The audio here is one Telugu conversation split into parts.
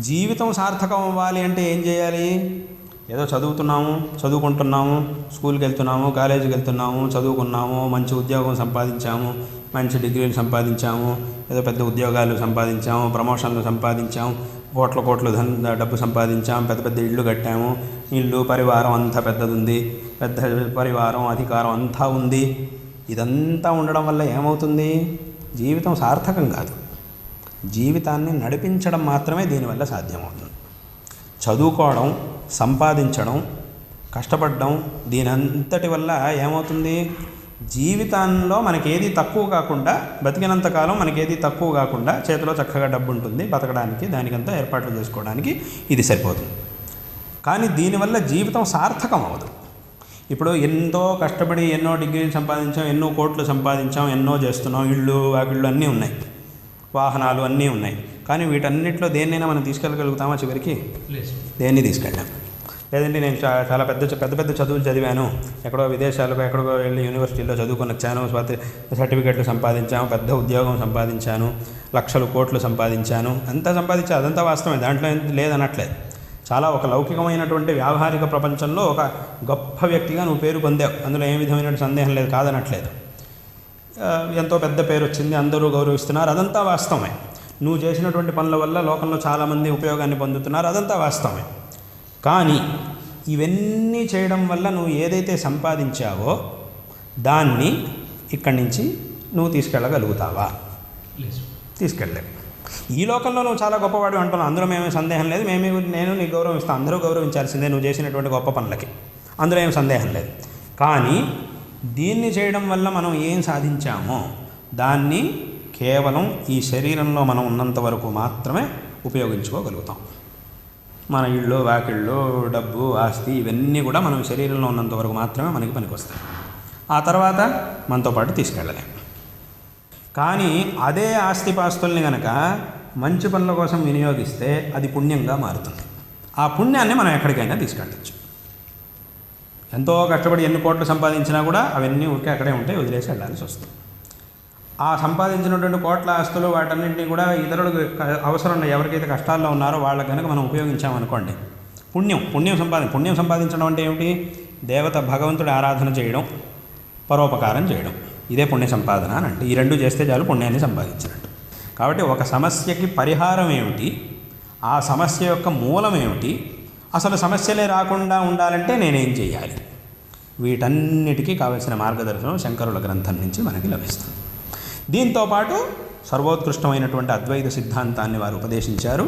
జీవితం సార్థకం అవ్వాలి అంటే ఏం చేయాలి? ఏదో చదువుతున్నాము చదువుకుంటున్నాము స్కూల్కి వెళ్తున్నాము కాలేజీకి వెళ్తున్నాము చదువుకున్నాము మంచి ఉద్యోగం సంపాదించాము మంచి డిగ్రీలు సంపాదించాము ఏదో పెద్ద ఉద్యోగాలు సంపాదించాము ప్రమోషన్లు సంపాదించాము కోట్ల కోట్లు ధన్ డబ్బు సంపాదించాము పెద్ద పెద్ద ఇళ్ళు కట్టాము ఇల్లు పరివారం అంతా పెద్దది ఉంది పెద్ద పరివారం అధికారం అంతా ఉంది. ఇదంతా ఉండడం వల్ల ఏమవుతుంది? జీవితం సార్థకం కాదు. జీవితాన్ని నడిపించడం మాత్రమే దీనివల్ల సాధ్యమవుతుంది. చదువుకోవడం సంపాదించడం కష్టపడడం దీని అంతటి వల్ల ఏమవుతుంది? జీవితంలో మనకేది తక్కువ కాకుండా బతికినంత కాలం మనకేది తక్కువ కాకుండా చేతిలో చక్కగా డబ్బు ఉంటుంది బతకడానికి దానికంతా ఏర్పాట్లు చేసుకోవడానికి ఇది సరిపోతుంది. కానీ దీనివల్ల జీవితం సార్థకం అవ్వదు. ఇప్పుడు ఎంతో కష్టపడి ఎన్నో డిగ్రీలు సంపాదించాం ఎన్నో కోట్లు సంపాదించాం ఎన్నో చేస్తున్నాం ఇళ్ళు వాకిళ్ళు అన్నీ ఉన్నాయి. వాహనాలు అన్నీ ఉన్నాయి. కానీ వీటన్నిటిలో దేన్నైనా మనం తీసుకెళ్ళగలుగుతామా చివరికి? దేన్ని తీసుకెళ్ళాం? లేదంటే నేను చాలా పెద్ద పెద్ద పెద్ద చదువులు చదివాను. ఎక్కడో విదేశాలకు ఎక్కడికో వెళ్ళి యూనివర్సిటీలో చదువుకొని వచ్చాను. సర్టిఫికెట్లు సంపాదించాను పెద్ద ఉద్యోగం సంపాదించాను. లక్షలు కోట్లు సంపాదించాను. అంతా సంపాదించా అదంతా వాస్తవమే. దాంట్లో లేదనట్లేదు చాలా ఒక లౌకికమైనటువంటి వ్యావహారిక ప్రపంచంలో ఒక గొప్ప వ్యక్తిగా నువ్వు పేరు పొందావు. అందులో ఏ విధమైన సందేహం లేదు. కాదనట్లేదు. ఎంతో పెద్ద పేరు వచ్చింది అందరూ గౌరవిస్తున్నారు. అదంతా వాస్తవమే. నువ్వు చేసినటువంటి పనుల వల్ల లోకంలో చాలామంది ఉపయోగాన్ని పొందుతున్నారు. అదంతా వాస్తవమే. కానీ ఇవన్నీ చేయడం వల్ల నువ్వు ఏదైతే సంపాదించావో దాన్ని ఇక్కడి నుంచి నువ్వు తీసుకెళ్ళగలుగుతావా? తీసుకెళ్ళలేవు. ఈ లోకంలో నువ్వు చాలా గొప్పవాడు అంటున్నావు. అందులో మేమే సందేహం లేదు. మేమే నేను నీకు గౌరవిస్తాను అందరూ గౌరవించాల్సిందే నువ్వు చేసినటువంటి గొప్ప పనులకి. అందులో ఏం సందేహం లేదు. కానీ దీన్ని చేయడం వల్ల మనం ఏం సాధించామో దాన్ని కేవలం ఈ శరీరంలో మనం ఉన్నంత వరకు మాత్రమే ఉపయోగించుకోగలుగుతాం. మన ఇళ్ళు వాకిళ్ళు డబ్బు ఆస్తి ఇవన్నీ కూడా మనం శరీరంలో ఉన్నంత వరకు మాత్రమే మనకి పనికొస్తాయి. ఆ తర్వాత మనతో పాటు తీసుకెళ్ళలేం. కానీ అదే ఆస్తిపాస్తుల్ని గనక మంచి పనుల కోసం వినియోగిస్తే అది పుణ్యంగా మారుతుంది. ఆ పుణ్యాన్ని మనం ఎక్కడికైనా తీసుకెళ్ళచ్చు. ఎంతో కష్టపడి ఎన్ని కోట్లు సంపాదించినా కూడా అవన్నీ ఊరికే అక్కడే ఉంటాయి వదిలేసి వెళ్ళాల్సి వస్తుంది. ఆ సంపాదించినటువంటి కోట్ల ఆస్తులు వాటన్నింటినీ కూడా ఇతరులకు అవసరం ఎవరికైతే కష్టాల్లో ఉన్నారో వాళ్ళకి కనుక మనం ఉపయోగించామనుకోండి. పుణ్యం పుణ్యం సంపాదన పుణ్యం సంపాదించడం అంటే ఏమిటి? దేవత భగవంతుడి ఆరాధన చేయడం పరోపకారం చేయడం. ఇదే పుణ్య సంపాదన అని అంటే ఈ రెండు చేస్తే చాలు పుణ్యాన్ని సంపాదించినట్టు. కాబట్టి ఒక సమస్యకి పరిహారం ఏమిటి? ఆ సమస్య యొక్క మూలం ఏమిటి? అసలు సమస్యలే రాకుండా ఉండాలంటే నేనేం చేయాలి? వీటన్నిటికీ కావలసిన మార్గదర్శనం శంకరుల గ్రంథం నుంచి మనకి లభిస్తుంది. దీంతో పాటు సర్వోత్కృష్టమైనటువంటి అద్వైత సిద్ధాంతాన్ని వారు ఉపదేశించారు.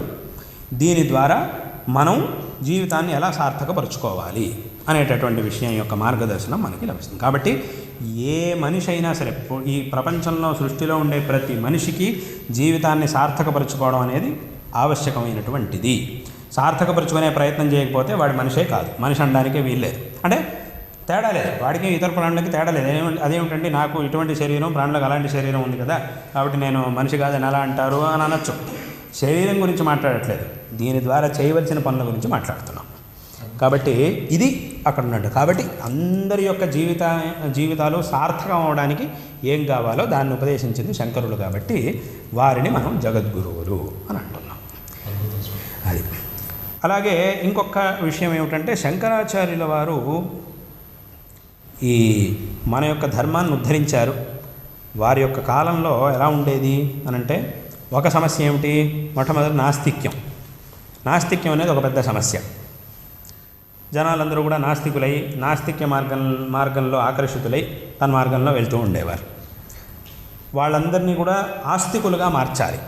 దీని ద్వారా మనం జీవితాన్ని ఎలా సార్థకపరుచుకోవాలి అనేటటువంటి విషయం యొక్క మార్గదర్శనం మనకి లభిస్తుంది. కాబట్టి ఏ మనిషి అయినా సరే ఈ ప్రపంచంలో సృష్టిలో ఉండే ప్రతి మనిషికి జీవితాన్ని సార్థకపరుచుకోవడం అనేది ఆవశ్యకమైనటువంటిది. సార్థకపరుచుకునే ప్రయత్నం చేయకపోతే వాడి మనిషే కాదు. మనిషి అనడానికే వీల్లేదు అంటే తేడా లేదు. వాడికి ఇతర ప్రాణులకి తేడా లేదు. అదేమిటంటే నాకు ఇటువంటి శరీరం ప్రాణులకు అలాంటి శరీరం ఉంది కదా. కాబట్టి నేను మనిషి కాదని ఎలా అంటారు అని అనొచ్చు. శరీరం గురించి మాట్లాడట్లేదు. దీని ద్వారా చేయవలసిన పనుల గురించి మాట్లాడుతున్నాం. కాబట్టి ఇది అక్కడ ఉన్నట్టు. కాబట్టి అందరి యొక్క జీవిత జీవితాలు సార్థకం అవడానికి ఏం కావాలో దాన్ని ఉపదేశించింది శంకరులు కాబట్టి వారిని మనం జగద్గురువులు అని అంటున్నాం అద్భుతం స్వామి అది అలాగే ఇంకొక విషయం ఏమిటంటే శంకరాచార్యుల వారు ఈ మన యొక్క ధర్మాన్ని ఉద్ధరించారు. వారి యొక్క కాలంలో ఎలా ఉండేది అనంటే ఒక సమస్య ఏమిటి? మొట్టమొదటి నాస్తిక్యం. నాస్తిక్యం అనేది ఒక పెద్ద సమస్య. జనాలందరూ కూడా నాస్తికులై నాస్తిక్య మార్గం మార్గంలో ఆకర్షితులై తన మార్గంలో వెళ్తూ ఉండేవారు. వాళ్ళందరినీ కూడా ఆస్తికులుగా మార్చాలి.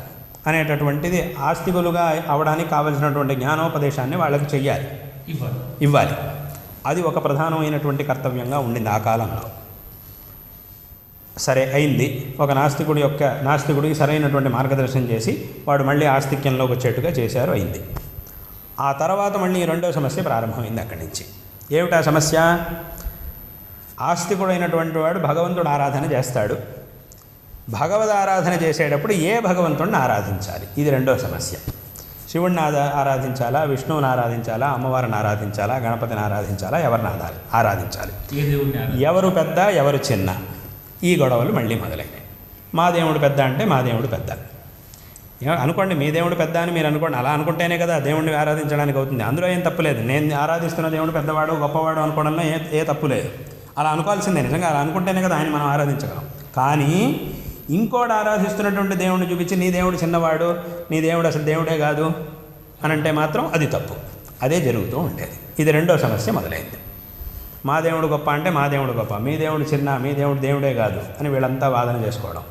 అనేటటువంటిది ఆస్తికులుగా అవడానికి కావలసినటువంటి జ్ఞానోపదేశాన్ని వాళ్ళకి చెయ్యాలి. ఇవ్వాలి. ఇవ్వాలి. అది ఒక ప్రధానమైనటువంటి కర్తవ్యంగా ఉండింది ఆ కాలంలో. సరే అయింది. ఒక నాస్తికుడి యొక్క నాస్తికుడికి సరైనటువంటి మార్గదర్శనం చేసి వాడు మళ్ళీ ఆస్తిక్యంలోకి వచ్చేట్టుగా చేశారు అయింది. ఆ తర్వాత మళ్ళీ రెండో సమస్య ప్రారంభమైంది అక్కడి నుంచి. ఏమిటా సమస్య? ఆస్తికుడైనటువంటి వాడు భగవంతుడు ఆరాధన చేస్తాడు. భగవద్ ఆరాధన చేసేటప్పుడు ఏ భగవంతుడిని ఆరాధించాలి? ఇది రెండో సమస్య. శివుడిని ఆదా ఆరాధించాలా? విష్ణువుని ఆరాధించాలా? అమ్మవారిని ఆరాధించాలా? గణపతిని ఆరాధించాలా? ఎవరిని ఆదా ఆరాధించాలి. ఎవరు పెద్ద ఎవరు చిన్న? ఈ గొడవలు మళ్ళీ మొదలైనాయి. మా దేవుడు పెద్ద అంటే మా దేవుడు పెద్ద. అనుకోండి మీ దేవుడు పెద్ద అని మీరు అనుకోండి అలా అనుకుంటేనే కదా దేవుడిని ఆరాధించడానికి అవుతుంది. అందులో ఏం తప్పు లేదు. నేను ఆరాధిస్తున్న దేవుడు పెద్దవాడు గొప్పవాడు అనుకోవడంలో ఏ ఏ తప్పు లేదు. అలా అనుకోవాల్సిందే. నిజంగా అలా అనుకుంటేనే కదా ఆయన మనం ఆరాధించగలం. కానీ ఇంకోటి ఆరాధిస్తున్నటువంటి దేవుడిని చూపించి నీ దేవుడు చిన్నవాడు నీ దేవుడు అసలు దేవుడే కాదు అని అంటే మాత్రం అది తప్పు. అదే జరుగుతూ ఉండేది. ఇది రెండో సమస్య మొదలైంది. మా దేవుడు గొప్ప అంటే మా దేవుడు గొప్ప మీ దేవుడు చిన్న మీ దేవుడు దేవుడే కాదు అని వీళ్ళంతా వాదన చేసుకోవడం.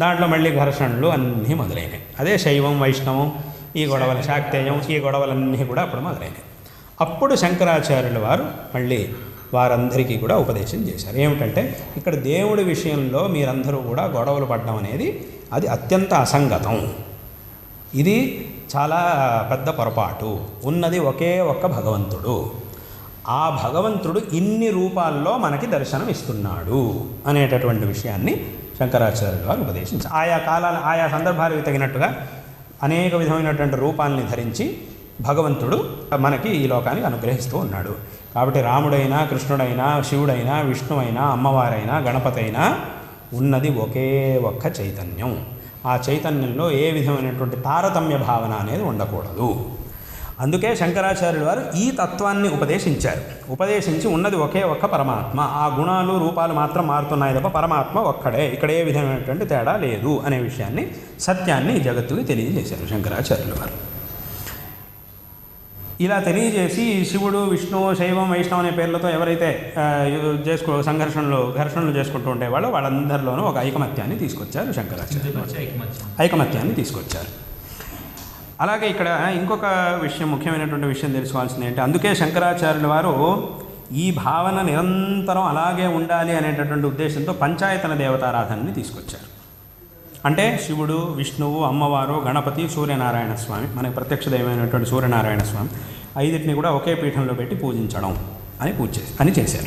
దాంట్లో మళ్ళీ ఘర్షణలు అన్నీ మొదలైనాయి. అదే శైవం వైష్ణవం ఈ గొడవలు శాక్తేయం ఈ గొడవలన్నీ కూడా అప్పుడు మొదలైనాయి. అప్పుడు శంకరాచార్యుల వారు మళ్ళీ వారందరికీ కూడా ఉపదేశం చేశారు. ఏమిటంటే ఇక్కడ దేవుడి విషయంలో మీరందరూ కూడా గొడవలు పడడం అనేది అది అత్యంత అసంగతం. ఇది చాలా పెద్ద పొరపాటు. ఉన్నది ఒకే ఒక్క భగవంతుడు. ఆ భగవంతుడు ఇన్ని రూపాల్లో మనకి దర్శనం ఇస్తున్నాడు అనేటటువంటి విషయాన్ని శంకరాచార్యులు వారు ఉపదేశించారు. ఆయా కాలాల ఆయా సందర్భాలకు తగినట్టుగా అనేక విధమైనటువంటి రూపాలని ధరించి భగవంతుడు మనకి ఈ లోకానికి అనుగ్రహిస్తూ ఉన్నాడు. కాబట్టి రాముడైనా కృష్ణుడైనా శివుడైనా విష్ణువైనా అమ్మవారైనా గణపతైనా ఉన్నది ఒకే ఒక్క చైతన్యం. ఆ చైతన్యంలో ఏ విధమైనటువంటి తారతమ్య భావన అనేది ఉండకూడదు. అందుకే శంకరాచార్యుల వారు ఈ తత్వాన్ని ఉపదేశించారు. ఉపదేశించి ఉన్నది ఒకే ఒక్క పరమాత్మ. ఆ గుణాలు రూపాలు మాత్రం మారుతున్నాయి తప్ప పరమాత్మ ఒక్కడే. ఇక్కడ ఏ విధమైనటువంటి తేడా లేదు అనే విషయాన్ని సత్యాన్ని జగత్తుకి తెలియజేశారు శంకరాచార్యుల వారు. ఇలా తెలియజేసి శివుడు విష్ణువు శైవం వైష్ణవం అనే పేర్లతో ఎవరైతే చేసుకో సంఘర్షణలు ఘర్షణలు చేసుకుంటూ ఉండేవాళ్ళో వాళ్ళందరిలోనూ ఒక ఐకమత్యాన్ని తీసుకొచ్చారు ఐకమత్యం? ఐకమత్యాన్ని తీసుకొచ్చారు. అలాగే ఇక్కడ ఇంకొక విషయం ముఖ్యమైనటువంటి విషయం తెలుసుకోవాల్సింది ఏంటి? అందుకే శంకరాచార్యుల వారు ఈ భావన నిరంతరం అలాగే ఉండాలి అనేటటువంటి ఉద్దేశంతో పంచాయతన దేవతారాధనని తీసుకొచ్చారు. అంటే శివుడు విష్ణువు అమ్మవారు గణపతి సూర్యనారాయణ స్వామి మనకి ప్రత్యక్ష దైవమైనటువంటి సూర్యనారాయణ స్వామి ఐదింటిని కూడా ఒకే పీఠంలో పెట్టి పూజించడం అని పూజ అని చేశారు.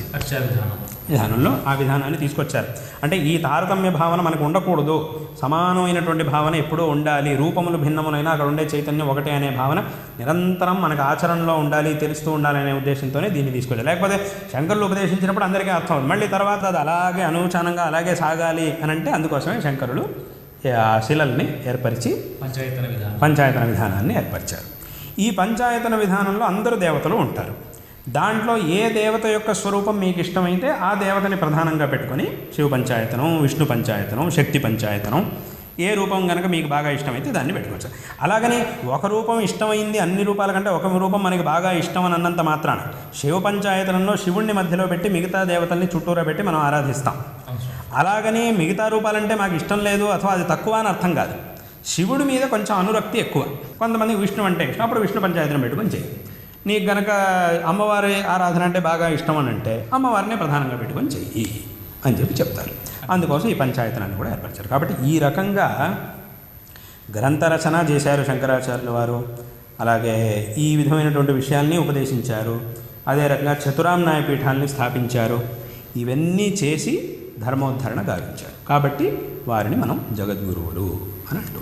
విధానంలో ఆ విధానాన్ని తీసుకొచ్చారు. అంటే ఈ తారతమ్య భావన మనకు ఉండకూడదు. సమానమైనటువంటి భావన ఎప్పుడూ ఉండాలి. రూపములు భిన్నములైనా అక్కడ ఉండే చైతన్యం ఒకటే అనే భావన నిరంతరం మనకు ఆచరణలో ఉండాలి తెలుస్తూ ఉండాలి అనే ఉద్దేశంతోనే దీన్ని తీసుకొచ్చారు. లేకపోతే శంకరులు ఉపదేశించినప్పుడు అందరికీ అర్థం అవుతుంది. మళ్ళీ తర్వాత అది అలాగే అనూచానంగా అలాగే సాగాలి అని అంటే అందుకోసమే శంకరులు శిలల్ని ఏర్పరిచి పంచాయతన విధానం. పంచాయతన విధానాన్ని ఏర్పరిచారు. ఈ పంచాయతన విధానంలో అందరూ దేవతలు ఉంటారు. దాంట్లో ఏ దేవత యొక్క స్వరూపం మీకు ఇష్టమైతే ఆ దేవతని ప్రధానంగా పెట్టుకొని శివ పంచాయతనం విష్ణు పంచాయతనం శక్తి పంచాయతనం ఏ రూపం కనుక మీకు బాగా ఇష్టమైతే దాన్ని పెట్టుకోవచ్చు. అలాగని ఒక రూపం ఇష్టమైంది అన్ని రూపాల కంటే ఒక రూపం మనకి బాగా ఇష్టం అని అన్నంత మాత్రాన శివ పంచాయతనంలో శివుణ్ణి మధ్యలో పెట్టి మిగతా దేవతల్ని చుట్టూరా పెట్టి మనం ఆరాధిస్తాం. అలాగని మిగతా రూపాలంటే మాకు ఇష్టం లేదు అథవా అది తక్కువ అని అర్థం కాదు. శివుడి మీద కొంచెం అనురక్తి ఎక్కువ. కొంతమందికి విష్ణు అంటే ఇష్టం. అప్పుడు విష్ణు పంచాయతీని పెట్టుకొని చేయి నీకు గనక అమ్మవారి ఆరాధన అంటే బాగా ఇష్టం అని అంటే అమ్మవారినే ప్రధానంగా పెట్టుకొని చెయ్యి అని చెప్పి చెప్తారు. అందుకోసం ఈ పంచాయతనాన్ని కూడా ఏర్పరిచారు. కాబట్టి ఈ రకంగా గ్రంథ రచన చేశారు శంకరాచార్యుల వారు. అలాగే ఈ విధమైనటువంటి విషయాల్ని ఉపదేశించారు. అదే రకంగా చతురాం పీఠాల్ని స్థాపించారు. ఇవన్నీ చేసి ధర్మోద్ధరణ గావించాడు కాబట్టి వారిని మనం జగద్గురువులు అని అంటూ